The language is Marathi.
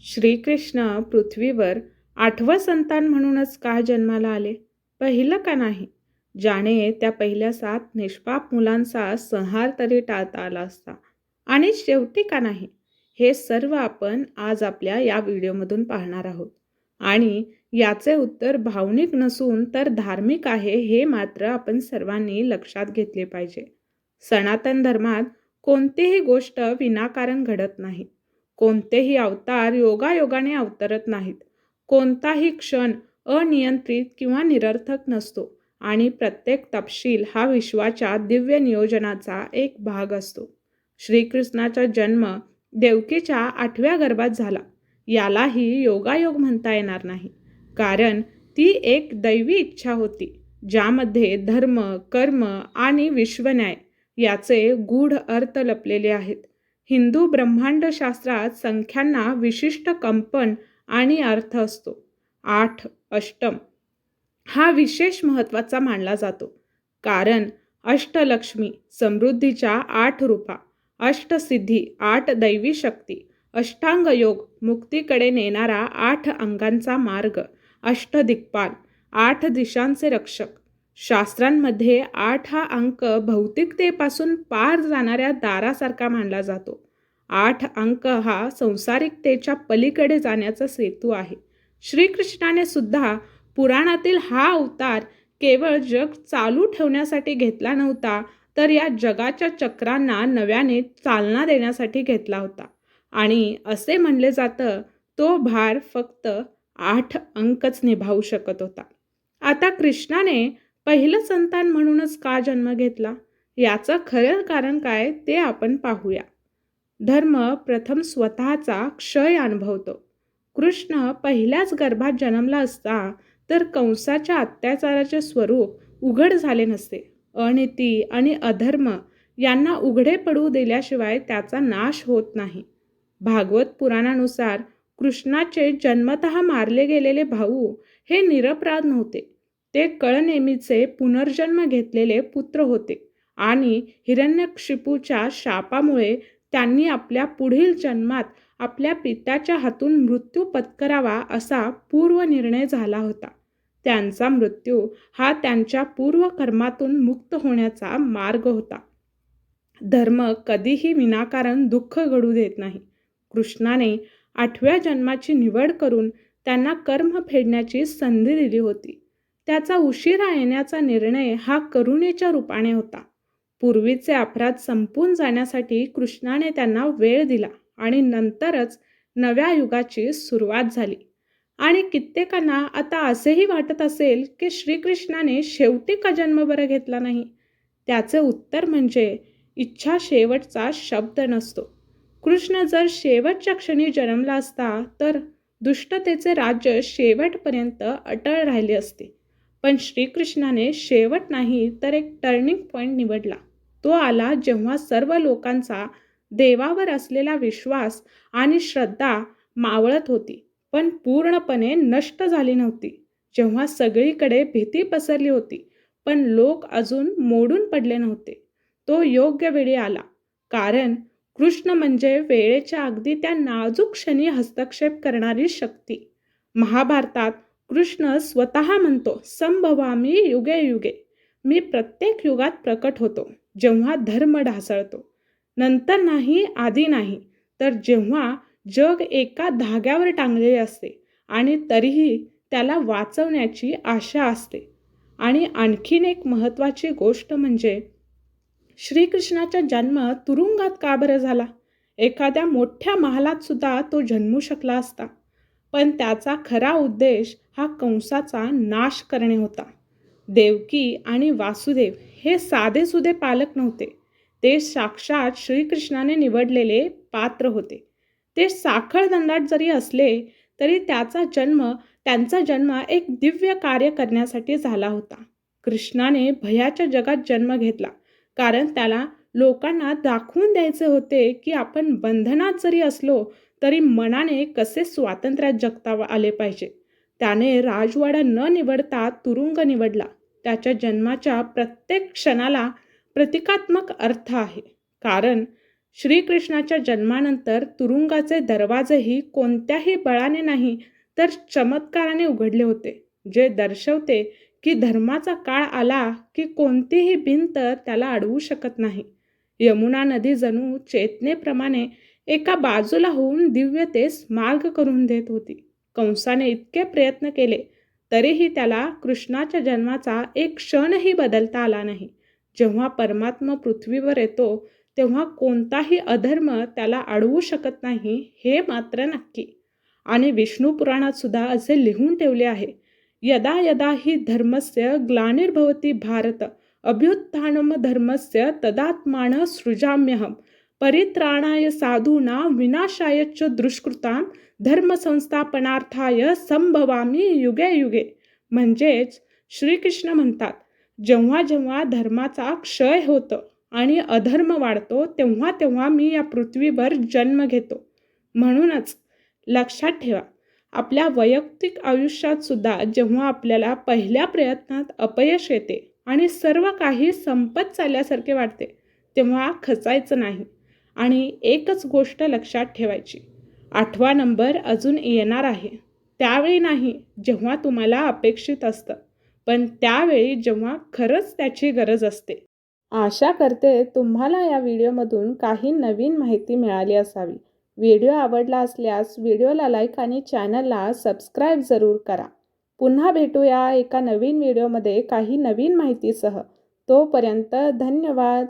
श्रीकृष्ण पृथ्वीवर आठवं संतान म्हणूनच का जन्माला आले? पहिलं का नाही? ज्याने त्या पहिल्या सात निष्पाप मुलांचा संहार तरी टाळता आला असता. आणि शेवटी का नाही? हे सर्व आपण आज आपल्या या व्हिडिओमधून पाहणार आहोत. आणि याचे उत्तर भावनिक नसून तर धार्मिक आहे हे मात्र आपण सर्वांनी लक्षात घेतले पाहिजे. सनातन धर्मात कोणतीही गोष्ट विनाकारण घडत नाही. कोणतेही अवतार योगायोगाने अवतरत नाहीत. कोणताही क्षण अनियंत्रित किंवा निरर्थक नसतो आणि प्रत्येक तपशील हा विश्वाच्या दिव्य नियोजनाचा एक भाग असतो. श्रीकृष्णाचा जन्म देवकीच्या आठव्या गर्भात झाला. यालाही योगायोग म्हणता येणार नाही. कारण ती एक दैवी इच्छा होती ज्यामध्ये धर्म कर्म आणि विश्वन्याय याचे गूढ अर्थ लपलेले आहेत. हिंदू ब्रह्मांडशास्त्रात संख्यांना विशिष्ट कंपन आणि अर्थ असतो. आठ. अष्टम. हा विशेष महत्त्वाचा मानला जातो. कारण अष्टलक्ष्मी समृद्धीच्या आठ रूपा अष्टसिद्धी आठ दैवी शक्ती अष्टांग योग मुक्तीकडे नेणारा आठ अंगांचा मार्ग अष्टदिक्पाल आठ दिशांचे रक्षक शास्त्रांमध्ये आठ हा अंक भौतिकतेपासून पार जाणाऱ्या दारासारखा मानला जातो. आठ अंक हा संसारिकतेच्या पलीकडे जाण्याचा सेतू आहे. श्रीकृष्णाने सुद्धा पुराणातील हा अवतार केवळ जग चालू ठेवण्यासाठी घेतला नव्हता तर या जगाच्या चक्रांना नव्याने चालना देण्यासाठी घेतला होता. आणि असे म्हणले जातं तो भार फक्त आठ अंकच निभावू शकत होता. आता कृष्णाने पहिलं संतान म्हणूनच का जन्म घेतला? याचं खरं कारण काय ते आपण पाहूया. धर्म प्रथम स्वतःचा क्षय अनुभवतो. कृष्ण पहिल्याच गर्भात जन्मला असता तर कंसाच्या अत्याचाराचे स्वरूप उघड झाले नसते. अनिती आणि अधर्म यांना उघडे पडू दिल्याशिवाय त्याचा नाश होत नाही. भागवत पुराणानुसार कृष्णाचे जन्मत मारले गेलेले भाऊ हे निरपराध नव्हते. ते कळनेमीचे पुनर्जन्म घेतलेले पुत्र होते आणि हिरण्यक्षिपूच्या शापामुळे त्यांनी आपल्या पुढील जन्मात आपल्या पित्याच्या हातून मृत्यू पत्करावा असा पूर्व निर्णय झाला होता. त्यांचा मृत्यू हा त्यांच्या पूर्वकर्मातून मुक्त होण्याचा मार्ग होता. धर्म कधीही विनाकारण दुःख घडू देत नाही. कृष्णाने आठव्या जन्माची निवड करून त्यांना कर्म फेडण्याची संधी दिली होती. त्याचा उशिरा येण्याचा निर्णय हा करुणेच्या रूपाने होता. पूर्वीचे अपराध संपून जाण्यासाठी कृष्णाने त्यांना वेळ दिला आणि नंतरच नव्या युगाची सुरुवात झाली. आणि कित्येकांना आता असेही वाटत असेल की श्रीकृष्णाने शेवटी का जन्म बरं घेतला नाही? त्याचे उत्तर म्हणजे इच्छा शेवटचा शब्द नसतो. कृष्ण जर शेवटच्या क्षणी जन्मला असता तर दुष्टतेचे राज्य शेवटपर्यंत अटळ राहिले असते. पण श्रीकृष्णाने शेवट नाही तर एक टर्निंग पॉईंट निवडला. तो आला जेव्हा सर्व लोकांचा देवावर असलेला विश्वास आणि श्रद्धा मावळत होती पण पूर्णपणे नष्ट झाली नव्हती. जेव्हा सगळीकडे भीती पसरली होती पण लोक अजून मोडून पडले नव्हते. तो योग्य वेळी आला कारण कृष्ण म्हणजे वेळेच्या अगदी त्या नाजूक क्षणी हस्तक्षेप करणारी शक्ती. महाभारतात कृष्ण स्वतः म्हणतो संभवामी युगे युगे. मी प्रत्येक युगात प्रकट होतो जेव्हा धर्म ढासळतो. नंतर नाही आधी नाही. तर जेव्हा जग एका धाग्यावर टांगलेले असते आणि तरीही त्याला वाचवण्याची आशा असते. आणि आणखीन एक महत्त्वाची गोष्ट म्हणजे श्रीकृष्णाचा जन्म तुरुंगात का बरं झाला? एखाद्या मोठ्या महालात सुद्धा तो जन्मू शकला असता. पण त्याचा खरा उद्देश हा कंसाचा नाश करणे होता. देवकी आणि वासुदेव हे साधेसुधे पालक नव्हते. ते साक्षात श्रीकृष्णाने निवडलेले पात्र होते. ते साखळ दंडात जरी असले तरी त्याचा जन्म त्यांचा जन्म एक दिव्य कार्य करण्यासाठी झाला होता. कृष्णाने भयाच्या जगात जन्म घेतला. कारण त्याला लोकांना दाखवून द्यायचे होते की आपण बंधनात जरी असलो तरी मनाने कसे स्वातंत्र्यात जगता आले पाहिजे. त्याने राजवाडा न निवडता तुरुंग निवडला. त्याच्या जन्माच्या प्रत्येक क्षणाला प्रतिकात्मक अर्थ आहे. कारण श्रीकृष्णाच्या जन्मानंतर तुरुंगाचे दरवाजेही कोणत्याही बळाने नाही तर चमत्काराने उघडले होते जे दर्शवते की धर्माचा काळ आला की कोणतीही भिंत त्याला अडवू शकत नाही. यमुना नदी जणू चेतनेप्रमाणे एका बाजूला होऊन दिव्यतेस मार्ग करून देत होती. कंसाने इतके प्रयत्न केले तरीही त्याला कृष्णाच्या जन्माचा एक क्षणही बदलता आला नाही. जेव्हा परमात्मा पृथ्वीवर येतो तेव्हा कोणताही अधर्म त्याला अडवू शकत नाही हे मात्र नक्की. आणि विष्णू पुराणात सुद्धा असे लिहून ठेवले आहे यदा यदा ही धर्मस्य ग्लानिर्भवती भारत अभ्युत्थानम धर्मस्य तदात्मान सृजाम्यहम परित्राणाय साधूना विनाशाय च दुष्कृतां धर्मसंस्थापनार्थाय संभवामी युगे युगे. म्हणजेच श्रीकृष्ण म्हणतात जेव्हा जेव्हा धर्माचा क्षय होतं आणि अधर्म वाढतो तेव्हा तेव्हा मी या पृथ्वीवर जन्म घेतो. म्हणूनच लक्षात ठेवा आपल्या वैयक्तिक आयुष्यात सुद्धा जेव्हा आपल्याला पहिल्या प्रयत्नात अपयश येते आणि सर्व काही संपत चालल्यासारखे वाटते तेव्हा खचायचं नाही. आणि एकच गोष्ट लक्षात ठेवायची. आठवा नंबर अजून येणार आहे. त्यावेळी नाही जेव्हा तुम्हाला अपेक्षित असतं. पण त्यावेळी जेव्हा खरंच त्याची गरज असते. आशा करते तुम्हाला या व्हिडिओमधून काही नवीन माहिती मिळाली असावी. व्हिडिओ आवडला असल्यास व्हिडिओला लाईक आणि चॅनलला सबस्क्राईब जरूर करा. पुन्हा भेटूया एका नवीन व्हिडिओमध्ये काही नवीन माहितीसह. तोपर्यंत धन्यवाद.